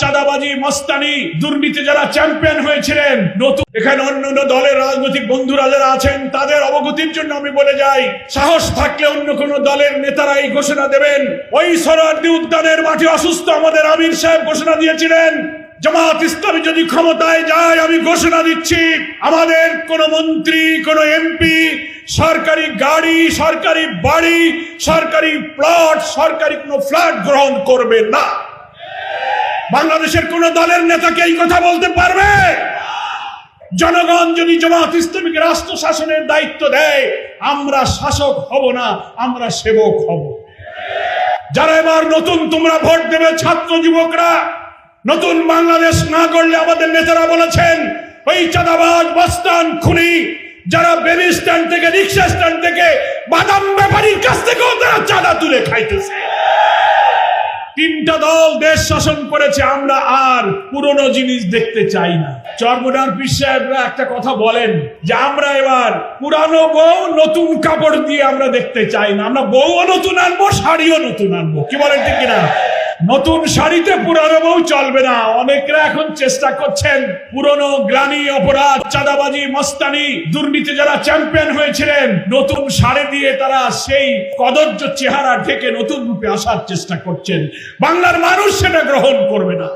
চাঁদাবাজি, মস্তানি, দুর্নীতি যারা চ্যাম্পিয়ন হয়েছিলেন, নতুন এখানে অন্য অন্য দলের রাজনৈতিক বন্ধুরা যারা আছেন, তাদের অবগতির জন্য আমি বলে যাই, সাহস থাকলে অন্য কোন দলের নেতারা এই ঘোষণা দেবেন। ওই সরার্দি উদ্যানের মাঠে অসুস্থ আমাদের আমির সাহেব ঘোষণা দিয়েছিলেন, জামাত ইসলামী যদি ক্ষমতায় যায়, আমি ঘোষণা দিচ্ছি, আমাদের কোন মন্ত্রী, কোন এমপি, সরকারি গাড়ি, সরকারি বাড়ি, সরকারি প্লট, সরকারি কোনো ফ্ল্যাট গ্রহণ করবে না। বাংলাদেশের কোন দলের নেতাকে এই কথা বলতে পারবে? জনগণ যদি জামাত ইসলামীকে রাষ্ট্র শাসনের দায়িত্ব দেয়, আমরা শাসক হব না, আমরা সেবক হব। যারা এবার নতুন তোমরা ভোট দেবে ছাত্র যুবকরা, নতুন বাংলাদেশ না করলে আমাদের নেতারা বলেছেন, ওই চাঁদাবাজ বস্তান খুনি, যারা বেবি স্ট্যান্ড থেকে, রিক্সা স্ট্যান্ড থেকে বাদাম ব্যাপারীর কাছ থেকেও তারা চাঁদা তুলে খাইতেছে। তিনটা দল দেশ শাসন করেছে, আমরা আর পুরনো জিনিস দেখতে চাই না। চর্মনার পীর সাহেবরা একটা কথা বলেন যে, আমরা এবার পুরানো বউ, নতুন কাপড় দিয়ে আমরা দেখতে চাই না। আমরা বউও নতুন আনব, শাড়িও নতুন আনব। কি বলেন ঠিক কিনা? নতুন শাড়িতে পুরানো বউ চলবে না। অনেকরা এখন চেষ্টা করছেন পুরনো গ্লানি অপরাধ, চাঁদাবাজি, মস্তানি, দুর্নীতি যারা চ্যাম্পিয়ন হয়েছিলেন, নতুন শাড়ি দিয়ে তারা সেই কদর্য চেহারা ঢেকে নতুন রূপে আসার চেষ্টা করছেন। বাংলার মানুষ সেটা গ্রহণ করবে না।